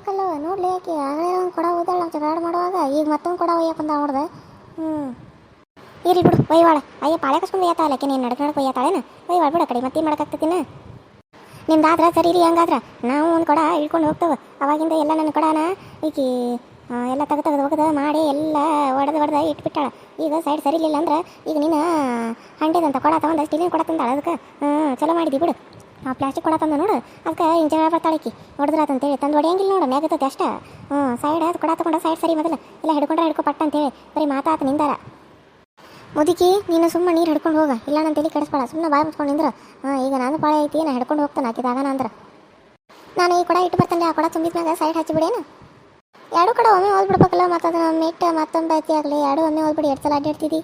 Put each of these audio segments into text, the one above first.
ಬೇಕಲ್ಲ ನೋಡ್ಲಿ ಆಕೆ. ಆಗಲೇ ಒಂದು ಕೊಡ ಓದಾಳ ಜಗಳ ಮಾಡುವಾಗ ಈಗ ಮತ್ತೊಂದು ಕೊಡ ಒಯ್ಯಕ್ಕೆ ಬಂದ ನೋಡ್ದೆ. ಹ್ಞೂ ಇರಲಿ ಬಿಡು ಒಯ್ವಾಳ ಅಯ್ಯ, ಪಾಳೆ ಕಸ್ಕೊಂಡು ಒಯ್ಯತ್ತಾಳ ಆಕೆ. ನೀನು ನಡ್ಕ ನಡ್ಕ ಒಯ್ಯತ್ತಾಳೇನ ಒಯ್ವಾಳ ಬಿಡ ಕಡೆ. ಮತ್ತೆ ಮಾಡೋಕ್ಕಾಗ್ತತಿನ ನಿಮ್ದಾದ್ರೆ ಸರಿ ರೀ ಹಂಗಾದ್ರೆ. ನಾವು ಒಂದು ಕೊಡ ಇಳ್ಕೊಂಡು ಹೋಗ್ತೇವೆ. ಅವಾಗಿಂದ ಎಲ್ಲ ನನ್ನ ಕೊಡನ? ಈಕಿ ಎಲ್ಲ ತೆಗೆದು ತೆಗೆದು ಹೋಗದ ಮಾಡಿ ಎಲ್ಲ ಒಡೆದು ಒಡೆದು ಇಟ್ಬಿಟ್ಟಾಳ. ಈಗ ಸೈಡ್ ಸರಿ ಇಲ್ಲ ಅಂದ್ರೆ ಈಗ ನೀನು ಹಂಡೆದಂತ ಕೊಡ ತಗೊಂಡು ಸ್ಟೀಲಿನ ಕೊಡ ತಂದಾಳ ಅದಕ್ಕೆ? ಹ್ಞೂ ಚಲೋ ಮಾಡಿದಿ ಬಿಡು. ಆ ಪ್ಲಾಸ್ಟಿಕ್ ಕೊಡ ತಂದ ನೋಡು. ಅದಕ್ಕೆ ಇಂಜ ಬರ್ತಾಳಕಿ ಹೊಡೆದ್ರಾತಂತೇಳಿ ತಂದು ಹೊಡೆಯಂಗಿಲ್ಲ ನೋಡು. ಮ್ಯಾಗತ್ತೈತೆ ಅಷ್ಟೇ. ಹ್ಞೂ ಸೈಡ್ ಅದು ಕೊಡ ತಗೊಂಡು ಸೈಡ್ ಸರಿ ಮೊದಲು. ಇಲ್ಲ ಹಿಡ್ಕೊಂಡ್ರೆ ಹಿಡ್ಕೊ ಪಟ್ಟ ಅಂತೇಳಿ. ಬರೀ ಮಾತಾತ ನಿಂದಾರ. ಮುದುಕಿ, ನೀನು ಸುಮ್ಮನೆ ನೀರು ಹಿಡ್ಕೊಂಡು ಹೋಗ. ಇಲ್ಲ ನನ್ನ ತಲೆ ಕೆಡಿಸ್ಬೇಡ. ಸುಮ್ಮನೆ ಬಾಯಿ ಮುಚ್ಕೊಂಡು ನಿಂದ್ರ. ಹಾಂ, ಈಗ ನಾನು ಪಾಳೆ ಐತಿ. ನಾನು ಹಿಡ್ಕೊಂಡು ಹೋಗ್ತಾನೆ. ಹಾಕಿದಾಗ ಅಂದ್ರೆ. ನಾನು ಈ ಕೊಡ ಇಟ್ಟು ಬರ್ತಾನೆ ಆ ಕೊಡ ತುಂಬಿದ್ಮ್ಯಾಗ ಸೈಡ್ ಹಚ್ಚಿಬಿಡೇನು ಎರಡು ಕಡೆ ಒಮ್ಮೆ ಓದ್ಬಿಡ್ಬೇಕಲ್ಲ ಮತ್ತು ಅದನ್ನ ಮೆಟ್ಟ, ಮತ್ತೊಂದು ಐತಿ ಆಗಲಿ. ಎರಡು ಒಮ್ಮೆ ಓದ್ಬಿಡಿ ಎರಡು ಸಲ ಅಡ್ಡಾಡ್ತಿದ್ದಿ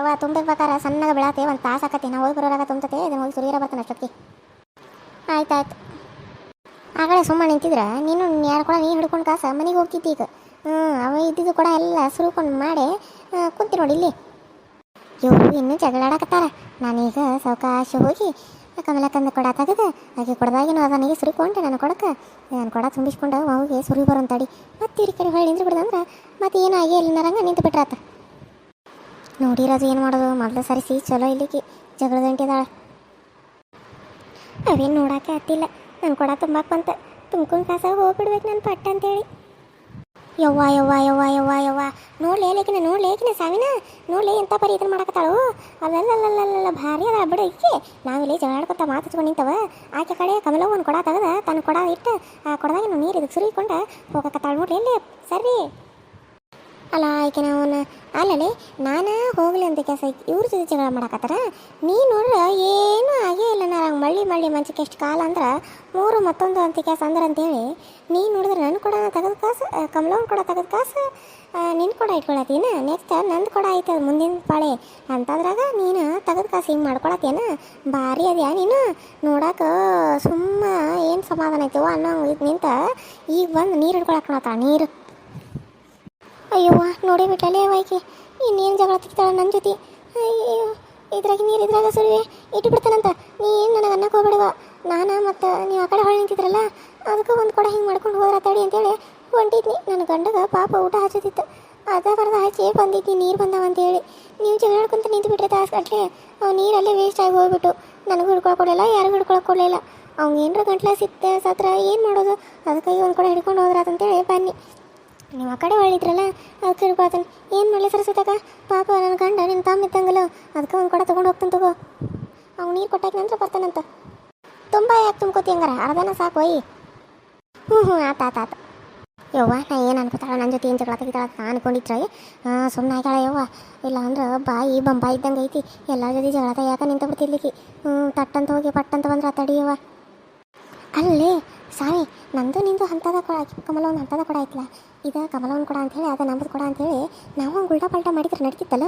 ಅವ ತುಂಬಬೇಕಾರೆ ಸಣ್ಣಗೆ ಬೆಳತ್ತೆ ಒಂದು ತಾಸು ಆಕತಿ. ನಾವು ಹೋಗಿ ಬರೋರಾಗ ತುಂಬತತೆ. ಇದನ್ನ ಹೋಗಿ ಸುರಿಯರ ಬರ್ತಾನೆ ಅಷ್ಟೊತ್ತಿಗೆ. ಆಯ್ತು ಆ ಕಡೆ ಸುಮ್ಮನೆ ನಿಂತಿದ್ರೆ? ನೀನು ಯಾರು ಕೂಡ ನೀ ಹಿಡ್ಕೊಂಡು ಕಾಸ ಮನೆಗೆ ಹೋಗ್ತಿದ್ದೆ ಈಗ. ಹ್ಞೂ ಅವ ಇದ್ದಿದ್ದು ಕೂಡ ಎಲ್ಲ ಸುರುಕೊಂಡು ಮಾಡಿ ಕುಂತಿ ನೋಡಿ ಇಲ್ಲಿ. ಯೋ, ಇನ್ನೂ ಜಗಳಾಡಕತ್ತಾರ. ನಾನೀಗ ಸಾವಕಾಶ ಹೋಗಿ ಕಮಲಕ್ಕಂದ ಕೊಡ ತೆಗೆದು ಆಕೆ ಕೊಡದಾಗಿನ ಅದನಿಗೆ ಸುರುಕೊಂಡೆ ನಾನು ಕೊಡಕ್ಕೆ ನಾನು ಕೊಡ ತುಂಬಿಸ್ಕೊಂಡು ಅವಿಗೆ ಸುರಿ ಬರೋ ತಡಿ ಮತ್ತೆ ಇರಿ ಕಡೆ ಹೊಳ್ಳಿ ನಿಂತು ಬಿಡ್ದಂದ್ರೆ ಮತ್ತೆ ಏನು ಆಗೇ ಇಲ್ಲ ನರಂಗ ನಿಂತು ಬಿಟ್ರಾತ. ನೋಡಿರೋದು ಏನು ಮಾಡೋದು? ಮೊದಲು ಸರಿಸಿ, ಚಲೋ ಇಲ್ಲಿಗೆ ಜಗಳದ ಅಂಟಿದಾಳ ಅವೇನು ನೋಡೋಕೆ ಹತ್ತಿಲ್ಲ. ನನ್ನ ಕೊಡ ತುಂಬಕ್ಕೆ ಬಂತ. ತುಂಬ್ಕೊಂಡು ಕಾಸ ಹೋಗ್ಬಿಡ್ಬೇಕು ನನ್ನ ಪಟ್ಟ ಅಂತೇಳಿ. ಯವ್ವ ಯವ್ವ ಯವ್ವ ಯವ್ವ ಯವ್ವ. ನೋಡ್ಲೇ ಲೇಕಿನ ನೋಡ್ಲಿ ಏಕಿನ ಸಾವಿನ. ನೋಡ್ಲೇ ಎಂತ ಪರಿ ಇದನ್ನ ಮಾಡಕತ್ತಾಳು. ಅಲ್ಲಲ್ಲಲ್ಲಲ್ಲ ಭಾರಿ ಅದ ಬಿಡು ಈಕೆ. ನಾವಿಲ್ಲಿ ಜಗಳಾಡ್ಕೊತ ಮಾತು ಆಕೆ ಕಡೆ ಕಮಲ ಒಂದು ಕೊಡ ತೆಗೆದ ತನ್ನ ಕೊಡ ಇಟ್ಟು. ಆ ಕೊಡದಾಗ ನೀರು ಇದಕ್ಕೆ ಸುರಿಕೊಂಡು ಹೋಗಕತ್ತಾಳು ನೋಡ್ರಿ ಎಲ್ಲಿ ಸರಿ ಅಲ್ಲ ಆಕೆ ಅವನ ಅಲ್ಲಲ್ಲಿ, ನಾನು ಹೋಗ್ಲಿ ಅಂತ ಕೆಲಸ ಇವ್ರ ಜೊತೆ ಜಗಳ ಮಾಡಕತ್ತಾರ? ನೀ ನೋಡ್ರ, ಏನೂ ಆಗೇ ಇಲ್ಲ ನಾನು ಮಳ್ಳಿ ಮಳ್ಳಿ ಮಂಚಕ್ಕೆ ಎಷ್ಟು ಕಾಲ ಅಂದ್ರೆ ಮೂರು ಮತ್ತೊಂದು ಅಂತ ಕೆಲಸ ಅಂದ್ರೆ ಅಂತೇಳಿ ನೀ ನೋಡಿದ್ರೆ ನನ್ನ ಕೂಡ ತೆಗೆದು ಕಾಸು ಕಮಲವನ್ ಕೊಡ ತೆಗೆದು ಕಾಸು ನಿನ್ನ ಕೂಡ ಇಟ್ಕೊಳತ್ತೀನ ನೆಕ್ಸ್ಟ್ ನಂದು ಕೂಡ ಅದು ಮುಂದಿನ ಪಾಳೆ ಅಂತದ್ರಾಗ ನೀನು ತೆಗೆದು ಕಾಸು ಹಿಂಗೆ ಮಾಡ್ಕೊಳತ್ತೇನ ಭಾರಿ ಅದ್ಯಾ ನೀನು? ನೋಡಕ್ಕೆ ಸುಮ್ಮ ಏನು ಸಮಾಧಾನ ಐತಿವ ಅನ್ನೋ ನಿಂತ ಈಗ ಬಂದು ನೀರು ಹಿಡ್ಕೊಳಕ್ಕೆ ನೀರು. ಅಯ್ಯವ್ವ, ನೋಡಿ ಬಿಟ್ಟಲೆ ವಾಯ್ಕೆ. ಇನ್ನೇನು ಜಗಳ ತಿಕ್ತಾಳ ನನ್ನ ಜೊತೆ? ಅಯ್ಯೋ ಇದ್ರಾಗ ನೀರು ಇದ್ರಾಗ ಸುರಿವೆ ಇಟ್ಟು ಬಿಡ್ತಾನಂತ. ನೀ ಏನು ನನಗೆ ಅನ್ನಕ್ಕೆ ಹೋಗ್ಬೇಡವ ನಾನು ಮತ್ತು ನೀವು ಆ ಕಡೆ ಹೊಳೆ ನಿಂತಿದ್ರಲ್ಲ, ಅದಕ್ಕೆ ಒಂದು ಕೊಡ ಹಿಂಗೆ ಮಾಡ್ಕೊಂಡು ಹೋದ್ರೆ ತಡಿ ಅಂತೇಳಿ ಹೊಂಟಿದ್ನಿ. ನನ್ನ ಗಂಡಗ ಪಾಪ ಊಟ ಹಚ್ಚುತ್ತಿತ್ತು. ಅದ ಬರದ ಹಚ್ಚಿ ಬಂದಿದ್ನಿ, ನೀರು ಬಂದಾವ ಅಂತೇಳಿ. ನೀವು ಜಗಳ ಆಡ್ಕೊಂತ ನಿಂತು ಬಿಟ್ರೆ ತಾಸು ಗಟ್ಲೆ ಅವ್ನು ನೀರಲ್ಲೇ ವೇಸ್ಟ್ ಆಗಿ ಹೋಗ್ಬಿಟ್ಟು. ನನಗೂ ಹಿಡ್ಕೊಳಕ್ ಕೊಡಲಿಲ್ಲ, ಯಾರಿಗೂ ಹಿಡ್ಕೊಳಕ್ ಕೊಡಲಿಲ್ಲ. ಅವ್ನು ಏನರ ಗಂಟ್ಲ ಸಿಕ್ತ ಸತ್ರ ಏನು ಮಾಡೋದು, ಅದಕ್ಕಾಗಿ ಒಂದು ಕಡೆ ಹಿಡ್ಕೊಂಡು ಹೋದ್ರಾತಂತೇಳಿ ಬನ್ನಿ. ಆ ಕಡೆ ಹೊಳಿದ್ರಲ್ಲ, ಅದು ಹಿಡ್ಕೊಳ್ತಾನೆ ಏನು ಮಾಡಲಿ ಸರಸ್ವತಕ ಪಾಪ ನನ್ನ ಗಂಡ ನಿನ್ನ ತಮ್ಮ ಇದ್ದಂಗಲ್ಲ ಅದಕ್ಕೆ ಒಂದು ಕೊಡ ತೊಗೊಂಡು ಹೋಗ್ತಾನೆ ತಗೋ. ಅವ್ನು ನೀರು ಕೊಟ್ಟಾಕ ನಂತರ ಬರ್ತಾನಂತ. ತುಂಬ ಯಾಕೆ ತುಂಬ್ಕೋತಿ ಹಂಗಾರ? ಅರ್ಧನ ಸಾಕು ಒಯ್ಯಿ ಹ್ಞೂ ಹ್ಞೂ ಆತ ಆತ ಆತ. ಯವ್ವ, ನಾ ಏನು ಅನ್ಕೋತಾಳ? ನನ್ನ ಜೊತೆ ಏನು ಜಗಳ ತೆಗಿತಾಳ ಅಂತ ಅನ್ಕೊಂಡಿದ್ರೆ ಸುಮ್ಮನೆ ಆಗ್ಯಾಳ ಯವ್ವ. ಇಲ್ಲ ಅಂದ್ರೆ ಬಾಯಿ ಬಂಬ ಇದ್ದಂಗೆ ಐತಿ. ಎಲ್ಲರ ಜೊತೆ ಜಗಳ ತೆಗಿಯಾಕ ನಿಂತ ಬಿಡ್ತಿರ್ಲಿಕ್ಕೆ ಹ್ಞೂ ತಟ್ಟಂತ ಹೋಗಿ ಪಟ್ಟಂತ ಬಂದ್ರೆ ತಡಿಯವ್ವ ಅಲ್ಲೇ, ಸಾರಿ. ನಂದು ನಿಂದು ಹಂತದ ಕೊಡ ಕಮಲ ಹಂತದ ಕೊಡ ಐತಲ್ಲ ಇದು ಕಮಲವನ್ ಕೊಡ ಅಂಥೇಳಿ ಅದು ನಮ್ಮದು ಕೊಡ ಅಂಥೇಳಿ ನಾವು ಹಂಗೆ ಉಲ್ಟಾ ಪಲ್ಟಾ ಮಾಡಿದ್ರೆ ನಡೀತಿತ್ತಲ್ಲ?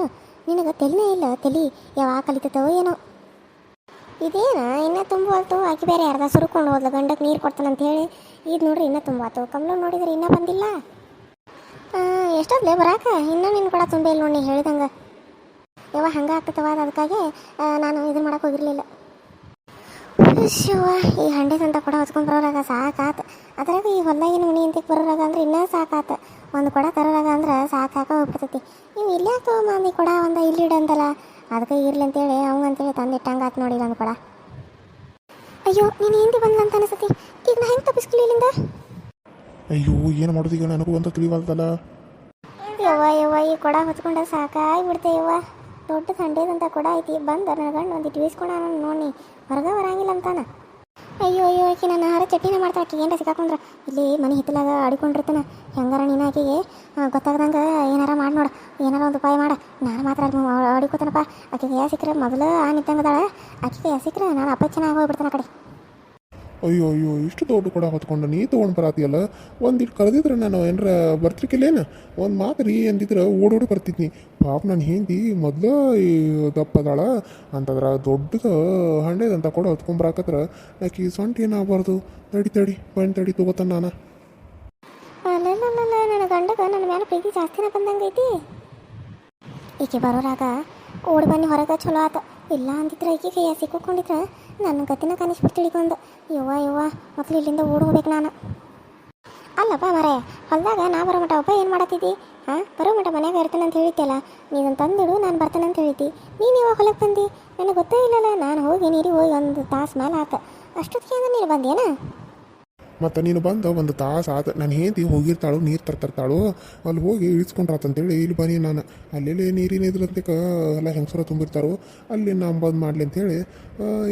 ನಿನಗೆ ತೆಲಿನೇ ಇಲ್ಲ, ತಲಿ. ಯಾವಾಗ ಕಲಿತತ್ತೋ ಏನೋ. ಇದೇನ? ಇನ್ನೂ ತುಂಬುವಲ್ತು ಆಕೆ ಬೇರೆ ಯಾರ್ದ ಸುರ್ಕೊಂಡು ಹೋದ್ಲು ಗಂಡಕ್ಕೆ ನೀರು ಕೊಡ್ತಾನಂತ ಹೇಳಿ. ಇದು ನೋಡ್ರಿ ಇನ್ನೂ ತುಂಬಾತು ಕಮಲ ನೋಡಿದ್ರೆ ಇನ್ನೂ ಬಂದಿಲ್ಲ. ಎಷ್ಟೊತ್ಲೆ ಬರಾಕ? ಇನ್ನೂ ನಿನ್ನ ಕೊಡ ತುಂಬ ಇಲ್ಲ ನೋಡಿ ಹೇಳಿದಂಗೆ. ಯಾವ ಹಂಗೆ ಆಗ್ತತವ ಅದಕ್ಕಾಗಿ ನಾನು ಇದನ್ನ ಮಾಡಕ್ಕೆ ಹೋಗಿರಲಿಲ್ಲ. ಶಿವ ಈ ಹಂಡೆದಂತ ಕೊಡ ಹೊತ್ಕೊಂಡು ಬರೋರಾಗ ಸಾಕಾತ. ಅದ್ರಾಗ ಈ ಹೊಲ್ದಾಗಿನ ಮನೆ ಅಂತ ಬರೋರಾಗ ಅಂದ್ರೆ ಇನ್ನೂ ಸಾಕಾತ. ಒಂದು ಕೊಡ ತರೋರಾಗ ಅಂದ್ರೆ ಸಾಕಾಕ ಸಾಕ ಹೋಗ್ಬಿಡ್ತೈತಿ ನೀವು ಇಲ್ಲೇ ನೀ ಕೊಡ ಒಂದು ಇಲ್ಲಿ ಇಡಂತಲ್ಲ ಅದಕ್ಕೆ ಇರ್ಲಿ ಅಂತೇಳಿ ಅವಂಗ ಅಂತೇಳಿ ತಂದು ಆತು ನೋಡಿ ಒಂದು ಕೊಡ. ಅಯ್ಯೋ ನೀನು ಹಿಂದೆ ಬಂದ ಅಂತ ಅನಿಸ್ತತಿ. ಈಗ ನಾ ಹೆಂಗೆ ತಪ್ಪಿಸ್ಕೊಳ್ಳಿ ಇಲ್ಲಿಂದ? ಅಯ್ಯೋ ಏನು ಮಾಡೋದು ಈಗ ನನಗೂ ಅಂತ ತಿಳಿವಲ್ದಲ್ಲ ಯವ್ವ ಯವ್ವ ಈ ಕೊಡ ಹೊತ್ಕೊಂಡ ಸಾಕಾಗಿ ಬಿಡ್ತೆ ಯವ್ವ. ದೊಡ್ಡ ಸಂಡೇದಂತ ಕೂಡ ಐತಿ. ಬಂದ ನನ್ನ ಗಂಡ ಒಂದು ಇಟ್ವಿಸ್ಕೊಳ ನೋಡಿ. ಹೊರಗ ಬರಂಗಿಲ್ಲ ಅಂತಾನ. ಅಯ್ಯೋ ಅಯ್ಯೋ, ಆಕೆ ನನ್ನ ಆಹಾರ ಚಟ್ನಿನ ಮಾಡ್ತಾ ಆಕೆ ಏನಾರ ಸಿಕ್ಕಾಕೊಂಡ್ರೆ. ಇಲ್ಲಿ ಮನೆ ಹಿತ್ತಲಾಗ ಆಡಿಕೊಂಡಿರ್ತಾನೆ. ಹೆಂಗಾರ ನೀನು ಆಕಿಗೆ? ಗೊತ್ತಾಗ್ದಂಗೆ ಏನಾರ ಮಾಡಿ ನೋಡು. ಏನಾರ ಒಂದು ಉಪಾಯ ಮಾಡ. ನಾನು ಮಾತ್ರ ಅಲ್ಲಿ ಅಡಿಕೋತಾನಪ್ಪ ಆಕಿಗೆ ಸಿಕ್ಕರೆ? ಮೊದಲು ಆ ನಿಂತಂಗದಾಳ ಆಕಿಗೆ ಯಾ ಸಿಕ್ಕರೆ? ನಾನು ಅಪಚ್ಚನಾಗಿ ಹೋಗ್ಬಿಡ್ತಾನೆ ಆ ಕಡೆ. ಅಯ್ಯೋ ಅಯ್ಯೋ, ಇಷ್ಟು ದೊಡ್ಡ ಕೊಡ ಹೊತ್ಕೊಂಡು, ನೀ ತೊಗೊಂಡು ಬರತಿಯಲ್ಲ? ಒಂದಿಟ್ಟು ಕರೆದಿದ್ರೆ ನಾನು ಏನಾರ ಬರ್ತಿರ್ಕಿಲ್ಲೇನು? ಒಂದು ಮಾತು ರೀ ಅಂದಿದ್ರೆ ಓಡೋಡಿ ಬರ್ತಿದ್ನಿ. ಪಾಪ ನಾನು ಹಿಂದಿ ಮೊದಲು ಈ ದಪ್ಪದಾಳ. ಅಂತಂದ್ರೆ ದೊಡ್ಡದು ಹಂಡೆದಂತ ಕೊಡ ಹೊತ್ಕೊಂಬರಾಕತ್ರ ಈ ಸೊಂಟ ಏನಾಗಬಾರ್ದು? ತಡಿ ತಡಿ ಪೈನ್ ತಡಿ ತಗೋತಾನೆ ನಾನು. ನನ್ನ ನನ್ನ ಮೇಲೆ ಪ್ರೀತಿ ಜಾಸ್ತಿನ ಬಂದಂಗೈತಿ. ಈಕೆ ಬರೋರಾಗ ಓಡಿ ಬನ್ನಿ ಹೊರಗೆ ಚಲೋ ಆತ. ಇಲ್ಲ ಅಂದಿದ್ರೆ ಈಕೆ ಕೈಯ ಸಿಕ್ಕೊಂಡಿದ್ರೆ ನನ್ನ ಗತಿನ ಕನಿಸ್ಬಿಟ್ಟು ತಿಳ್ಕೊಂಡು. ಯವ್ವ ಯವ್ವ, ಮೊದಲು ಇಲ್ಲಿಂದ ಓಡಿ ಹೋಗ್ಬೇಕು ನಾನು ಅಲ್ಲಪ್ಪ ಮರೆ ಹೊಲ್ದಾಗ ನಾ ಬರೋ ಮಠ ಒಬ್ಬ ಏನು ಮಾಡತ್ತಿದ್ದಿ? ಹಾಂ, ಬರೋ ಮಠ ಮನ್ಯಾಗ ಇರ್ತಾನೆ ಅಂತ ಹೇಳಿದ್ದೆಲ್ಲ ನೀನು ತಂದಿಡು, ನಾನು ಬರ್ತಾನೆ ಅಂತ ಹೇಳಿದ್ದಿ. ನೀನು ಯಾವಾಗ ಹೊಲಕ್ಕೆ ಬಂದಿ? ನನಗೆ ಗೊತ್ತೇ ಇಲ್ಲಲ್ಲ, ನಾನು ಹೋಗಿ ನೀರಿಗೆ ಹೋಗಿ ಒಂದು ತಾಸು ಮೇಲೆ ಆತ. ಅಷ್ಟೊತ್ತಿಗೆ ಅಂದ್ರೆ ನೀನು ಬಂದೇನಾ? ಮತ್ತು ನೀನು ಬಂದು ಒಂದು ತಾಸು ಆತ ನಾನು ಹೇಂತಿ ಹೋಗಿರ್ತಾಳು ನೀರು ತರ್ತಿರ್ತಾಳು ಅಲ್ಲಿ ಹೋಗಿ ಇಳಿಸ್ಕೊಂಡ್ರಾತಂತೇಳಿ ಇಲ್ಲಿ ಬನ್ನಿ ನಾನು. ಅಲ್ಲೆಲ್ಲೇ ನೀರಿನ ಇದ್ರಂತೆ ಕ ಎಲ್ಲ ಹೆಂಗಸರ ತುಂಬಿರ್ತಾರೋ. ಅಲ್ಲಿ ನಾನು ಬಂದು ಮಾಡಲಿ ಅಂತೇಳಿ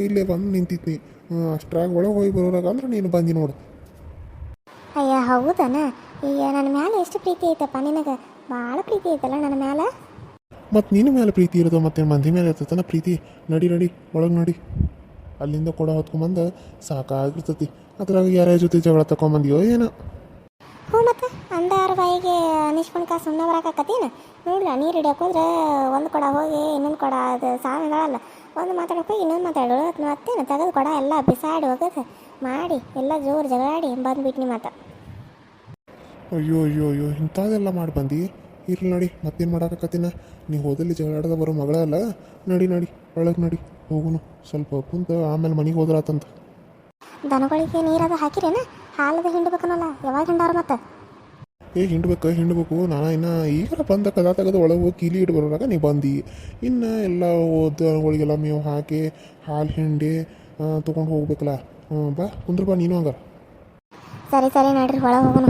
ಇಲ್ಲೇ ಬಂದು ನಿಂತಿದ್ನಿ. ಅಷ್ಟ್ರಾಗ ಒಳಗೆ ಹೋಗಿ ಬರೋರಾಗಂದ್ರೆ ನೀನು ಬಂದಿ ನೋಡು. ಅಯ್ಯ ಹೌದನ? ಈಗ ನನ್ನ ಮ್ಯಾಲೆ ಎಷ್ಟು ಪ್ರೀತಿ ಐತಪ್ಪ ನಿನಗೆ? ಭಾಳ ಪ್ರೀತಿ ಐತಲ್ಲ ನನ್ನ ಮ್ಯಾಲೆ? ಮತ್ತು ನಿನ್ನ ಮೇಲೆ ಪ್ರೀತಿ ಇರೋದು ಮತ್ತು ಮಂದಿ ಮೇಲೆ ಇರ್ತೈತನ ಪ್ರೀತಿ? ನಡಿ ನಡಿ ಒಳಗೆ ನಡಿ. ಅಲ್ಲಿಂದ ಕೂಡ ಹೊತ್ಕೊಂಬಂದು ಸಾಕಾಗಿರ್ತತಿ ಅದ್ರಾಗ ಯಾರ ಜೊತೆ ಜಗಳ ತಗೊಂಬಂದಿಯೋ ಏನೋ. ಹ್ಞೂ ಮತ್ತೆ ಅಂದಾರ ಬಾಯಿಗೆ ನಿಷ್ಪಣ್ಕ ಸುಮ್ಮನೆ ಬರಕಾಕತ್ತೇನು? ನೋಡ್ಲ ನೀರು ಹಿಡಿಯಕ್ಕೆ ಹೋದ್ರೆ ಒಂದು ಕೊಡ ಹೋಗಿ ಇನ್ನೊಂದು ಕೊಡ ಅದು ಸಾಲಲ್ಲ ಒಂದು ಮಾತಾಡಕ್ಕೆ ಹೋಗಿ ಇನ್ನೊಂದು ಮಾತಾಡೋಳು ಮತ್ತೇನು ತೆಗೆದು ಕೊಡ ಎಲ್ಲ ಬಿಸಾಡಿ ಹೋಗೋದು ಮಾಡಿ ಎಲ್ಲ ಜೋರು ಜಗಳಾಡಿ ಬಂದ್ಬಿಟ್ನಿ ಮತ್ತೆ. ಅಯ್ಯೋ ಅಯ್ಯೋ ಅಯ್ಯೋ ಇಂಥದ್ದೆಲ್ಲ ಮಾಡಿ ಬಂದು? ಇರ್ಲಿ ನಡಿ ಮತ್ತೇನು ಮಾಡಾಕತ್ತೀನ? ನೀವು ಹೋದಲ್ಲಿ ಜಗಳಾಡದ ಬರೋ ಮಗಳ ಅಲ್ಲ. ನಡಿ ನಡಿ ಒಳಗೆ ನಡಿ ಹೋಗುನು. ಸ್ವಲ್ಪ ಕುಂತ ಆಮೇಲೆ ಮನೆಗೆ ಹೋದ್ರಾತಂತ. ದನಗಳಿಗೆ ನೀರಾದ ಹಾಕಿರೇನ? ಹಾಲದ ಹಿಂಡ್ಬೇಕನ್ನಲ್ಲ ಯಾವಾಗ ಹಿಂಡಾರ ಮತ್ತೆ? ಏ ಹಿಂಡ್ಬೇಕು ಹಿಂಡ್ಬೇಕು ನಾನು ಇನ್ನು ಈಗ ಬಂದ ಕದ ತೆಗೆದು ಒಳಗೆ ಹೋಗಿ ಕೀಲಿ ಇಟ್ಟು ಬರೋರಾಗ ನೀ ಬಂದು. ಇನ್ನು ಎಲ್ಲ ದನಗಳಿಗೆಲ್ಲ ಮೇವು ಹಾಕಿ ಹಾಲು ಹಿಂಡಿ ತೊಗೊಂಡು ಹೋಗ್ಬೇಕಲ್ಲ. ಹ್ಞೂ ಬಾ ಕುಂದ್ರ ಬಾ ನೀನು ಹಂಗಾರ. ಸರಿ ಸರಿ ನಡ್ರಿ ಒಳಗೆ ಹೋಗೋಣ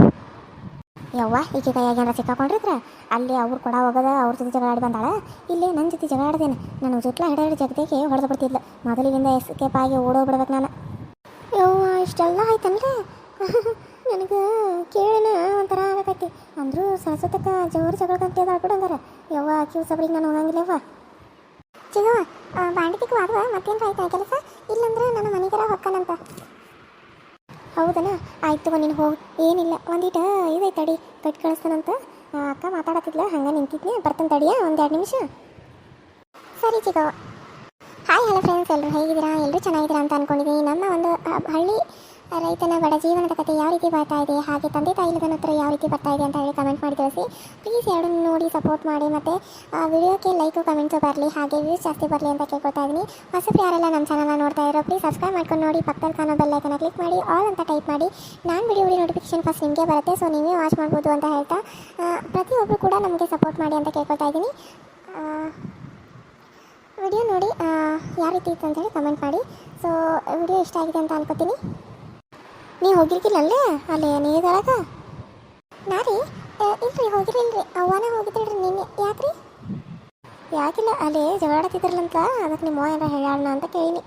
ಯವ್ವ, ಈಕೆ ಕೈಯಾಗ ಏನಾರ ಸಿಕ್ಕಾಕೊಂಡಿದ್ರೆ ಅಲ್ಲಿ ಅವ್ರು ಕೊಡ ಹೋಗದ, ಅವ್ರ ಜೊತೆ ಜಗಳ ಆಡಿ ಬಂದಾಳ. ಇಲ್ಲಿ ನನ್ನ ಜೊತೆ ಜಗಳ ಆಡ್ದೇನೆ? ನಾನು ಜೊತ್ಲ ಹಿಡ ಹಿಡಿದು ಜಗದೇಗೆ ಹೊಡೆದು ಬಿಡ್ತಿದ್ಲು. ಮೊದಲಿನಿಂದ ಎಸ್ಕೇಪ್ ಆಗಿ ಓಡೋಗ್ಬಿಡ್ಬೇಕು ನಾನು. ಯವ್ವ, ಇಷ್ಟೆಲ್ಲ ಆಯ್ತಂದ್ರೆ ನನಗೆ ಕೇಳಿನ ಒಂಥರ ಆಗತ್ತೈತಿ ಅಂದರೂ ಸರಸ್ವತಕ್ಕ ಜೋರು ಜಗಳ ಕಂತ ಯವ್ವ ಕ್ಯೂ ಸಬ್ರಿಗೆ ನಾನು ಹೋಗಂಗಿಲ್ಲವ್ವ ಚಿಗವ್ವ ಬಾಂಡಿಗೆ ಮತ್ತೇನು ಆಯ್ತಾ ಕೆಲಸ? ಇಲ್ಲಂದ್ರೆ ನನ್ನ ಮನೆಗರ ಹೊಕ್ಕನಂತ. ಹೌದನ? ಆಯ್ತು ನೀನು ಹೋಗಿ. ಏನಿಲ್ಲ. ಒಂದೀಟ ಇದೈತೆ ತಡಿ. ಕಟ್ ಕಳಿಸ್ತಾನಂತ. ಅಕ್ಕ ಮಾತಾಡತ್ತಿದ್ಲ. ಹಂಗೆ ನಿಂತಿದ್ನಿ ಬರ್ತಾನೆ ತಡಿಯ ಒಂದು ಎರಡು ನಿಮಿಷ. ಸರಿ ಚಿಗವ ಹಾಯ್ ಹಲೋ ಫ್ರೆಂಡ್ಸ್ ಎಲ್ಲರೂ ಹೇಗಿದ್ದೀರಾ? ಎಲ್ಲರೂ ಚೆನ್ನಾಗಿದ್ದೀರಾ ಅಂತ ಅನ್ಕೊಂಡಿದ್ದೀನಿ ನಮ್ಮ ಒಂದು ಹಳ್ಳಿ ರೈತನ ಬಡ ಜೀವನದ ಕಥೆ ಯಾವ ರೀತಿ ಬರ್ತಾ ಇದೆ, ಹಾಗೆ ತಂದೆ ತಾಯಿಗಳ ಹತ್ರ ಯಾವ ರೀತಿ ಬರ್ತಾ ಇದೆ ಅಂತ ಹೇಳಿ ಕಮೆಂಟ್ ಮಾಡಿ ತಿಳಿಸಿ. ಪ್ಲೀಸ್ ಎರಡನ್ನು ನೋಡಿ ಸಪೋರ್ಟ್ ಮಾಡಿ ಮತ್ತು ವಿಡಿಯೋಕ್ಕೆ ಲೈಕು ಕಮೆಂಟ್ಸು ಬರಲಿ, ಹಾಗೆ ವ್ಯೂಸ್ ಜಾಸ್ತಿ ಬರಲಿ ಅಂತ ಕೇಳ್ಕೊತಾ ಇದ್ದೀನಿ. ಹೊಸಬ್ರು ಯಾರೆಲ್ಲ ನಮ್ಮ ಚಾನಲ್ನ ನೋಡ್ತಾ ಇರೋ ಪ್ಲೀಸ್ ಸಬ್ಸ್ಕ್ರೈಬ್ ಮಾಡ್ಕೊಂಡು ನೋಡಿ, ಪಕ್ಕದಲ್ಲಿ ಕಾಣೋ ಬೆಲ್ಲೈಕನ್ನ ಕ್ಲಿಕ್ ಮಾಡಿ ಆಲ್ ಅಂತ ಟೈಪ್ ಮಾಡಿ. ನಾನು ವಿಡಿಯೋ ನೋಟಿಫಿಕೇಶನ್ ಫಸ್ಟ್ ನಿಮಗೆ ಬರುತ್ತೆ ಸೊ ನೀವೇ ವಾಚ್ ಮಾಡ್ಬೋದು ಅಂತ ಹೇಳ್ತಾ ಪ್ರತಿಯೊಬ್ಬರು ಕೂಡ ನಮಗೆ ಸಪೋರ್ಟ್ ಮಾಡಿ ಅಂತ ಕೇಳ್ಕೊತಾ ಇದ್ದೀನಿ. ವಿಡಿಯೋ ನೋಡಿ ಯಾವ ರೀತಿ ಇತ್ತು ಅಂತೇಳಿ ಕಮೆಂಟ್ ಮಾಡಿ. ಸೊ ವಿಡಿಯೋ ಇಷ್ಟ ಆಗಿದೆ ಅಂತ ಅನ್ಕೋತೀನಿ. ನೀವು ಹೋಗಿರ್ಕಿಲ್ಲ ಅಲ್ಲೇ ನೀರೊಳಗ ನಾ ರೀ ಇಲ್ರಿ ಹೋಗಿರಿಲ್ರಿ ಅವ್ವನ ಹೋಗಿದ್ರಿ ನಿನ್ನೆ. ಯಾಕ್ರಿ? ಯಾಕಿಲ್ಲ, ಅಲ್ಲೇ ಜಗಳಾಡತಿದ್ರಲ್ಲಂತ. ಅದಕ್ಕೆ ನಿಮ್ಮ ಏನಾರ ಹೇಳೋಣ ಅಂತ ಕೇಳಿನಿ.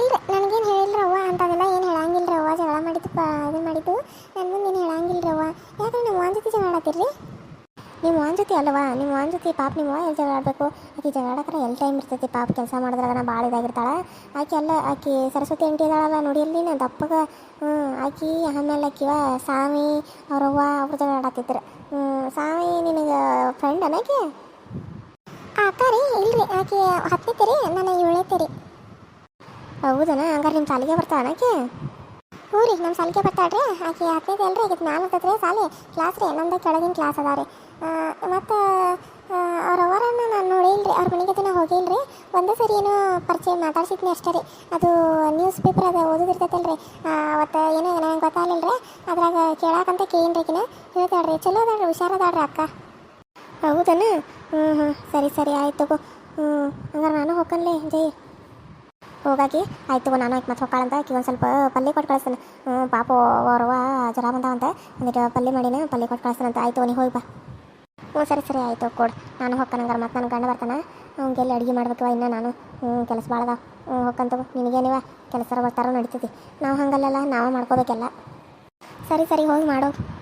ಇಲ್ರಿ, ನನಗೇನು ಹೇಳಿಲ್ರಿ ಅವ್ವ ಅಂತದೆಲ್ಲ ಏನು ಹೇಳಂಗಿಲ್ರಿ ಅವ್ವ. ಜಗಳ ಮಾಡಿದ್ದು ಇದು ಮಾಡಿದ್ದು. ನನಗೂ ನೀನು ಹೇಳಂಗಿಲ್ರಿ ಅವ್ವ. ಯಾಕಂದ್ರೆ ನಿಮ್ಮ ಜೊತೆ ಜಗಳಾಡತ್ತೀರಿ ನಿಮ್ಮ ವಾನ್ ಜೊತೆ ಅಲ್ವಾ? ನಿಮ್ಮ ವಾನ್ ಜೊತೆ ಪಾಪ ನಿಮ್ಮ ಎಲ್ಲಿ ಜಗಳ ಆಡಬೇಕು? ಆಕೆ ಜಗಳ ಆಡಕ್ರೆ ಎಲ್ಲಿ ಟೈಮ್ ಇರ್ತೈತಿ ಪಾಪ ಕೆಲಸ ಮಾಡಿದ್ರಾಗ ನಾ ಭಾಳ ಇದಾಗಿರ್ತಾಳೆ. ಆಕೆ ಎಲ್ಲ, ಆಕೆ ಸರಸ್ವತಿ ಅಂಟಿ ಇದಾಳಲ್ಲ ನೋಡಿರಲಿ ನಾನು ದಪ್ಪಗ. ಹ್ಞೂ ಆಕೆ ಆಮೇಲೆ ಆಕಿವ ಸ್ವಾಮಿ ಅವ್ರವ್ವ ಅವ್ರ ಜಗಳ ಆಡತ್ತಿದ್ರು. ಹ್ಞೂ ಸ್ವಾಮಿ ನಿನಗೆ ಫ್ರೆಂಡ್ ಅನಾಕೆ ಅಕ್ಕ ರೀ ಇಲ್ರಿ, ಆಕೆ ಹತ್ತನೇ ರೀ ನಾನು ಏಳನೇ ರೀ ಹೌದನ, ಹಂಗಾರೆ ನಿಮ್ಮ ಸಾಲಿಗೆ ಬರ್ತಾಳ ಆಕೆ? ಹ್ಞೂ ರೀ ನಮ್ಮ ಸಾಲಿಗೆ ಬರ್ತಾಳ್ರಿ. ಆಕೆ ಹತ್ತೈದು ಅಲ್ರಿ ಈಗ ನಾನು ಹತ್ತತ್ರಿ ಸಾಲಿ ಕ್ಲಾಸ್ ರೀ ನಮ್ದು ಕೆಳಗಿನ ಕ್ಲಾಸ್ ಅದ ರೀ. ಮತ್ತು ಅವ್ರ ಅವರನ್ನು ನಾನು ನೋಡಿಲ್ರಿ, ಅವ್ರ ಮನೆಗೆ ದಿನ ಹೋಗಿಲ್ರಿ. ಒಂದೇ ಸರಿ ಏನೋ ಪರಿಚಯ ಮಾತಾಡ್ಸಿದ್ನಿ ಅಷ್ಟೇ ರೀ. ಅದು ನ್ಯೂಸ್ ಪೇಪರ್ ಅದು ಓದೋದಿರ್ತೈತಲ್ರಿ ಅವತ್ತು ಏನೋ ನನಗೆ ಗೊತ್ತಾಗಲಿಲ್ಲ ರೀ ಅದ್ರಾಗ ಕೇಳಾಕಂತ ರೀ ಹೇಳ್ತಾಳ್ರಿ, ಚಲೋ ಅದಾಳ್ರಿ ಹುಷಾರದಾಳ್ರಿ ಅಕ್ಕ. ಹೌದನ? ಹ್ಞೂ ಹ್ಞೂ ಸರಿ ಸರಿ, ಆಯ್ತು ಹ್ಞೂ ಹಂಗಾರೆ ನಾನು ಹೋಗಲ್ಲೇ ಜೈ. ಹೋಗಾಗಿ ಆಯ್ತು ನಾನು ಆಯ್ತು ಮತ್ತೆ ಹೊಕ್ಕಾಳಂತ ಆಕಿ ಒಂದು ಸ್ವಲ್ಪ ಪಲ್ಯ ಕೊಟ್ಟು ಕಳಿಸ್ತಾನೆ. ಹ್ಞೂ, ಪಾಪ ಅವ್ರವ್ವ ಜ್ವರ ಬಂದಾವಂತ ಒಂದಿಟ್ಟು ಪಲ್ಯ ಮಾಡಿನ, ಪಲ್ಯ ಕೊಟ್ಟು ಕಳಿಸ್ತಾನಂತ. ಆಯ್ತು ನೀ ಹೋಗಿ ಬಾ. ಹ್ಞೂ, ಸರಿ ಸರಿ, ಆಯಿತು ಕೊಡು. ನಾನು ಹೊಕ್ಕನಂಗಾರ ಮತ್ತೆ ನನ್ನ ಗಂಡ ಬರ್ತಾನೆ, ಅವ್ನಿಗೆಲ್ಲ ಅಡುಗೆ ಮಾಡ್ಬೇಕು ಇನ್ನು ನಾನು. ಹ್ಞೂ, ಕೆಲಸ ಅದಾವ. ಹ್ಞೂ ಹೋಗ್ಕಂತ ನಿನಗೇನಿವ ಕೆಲಸ ಬರ್ತಾರೋ ನಡೀತೈತಿ. ನಾವು ಹಂಗಲ್ಲಲ್ಲ, ನಾವು ಮಾಡ್ಕೋಬೇಕೆಲ್ಲ. ಸರಿ ಸರಿ, ಹೋಗಿ ಮಾಡೋ.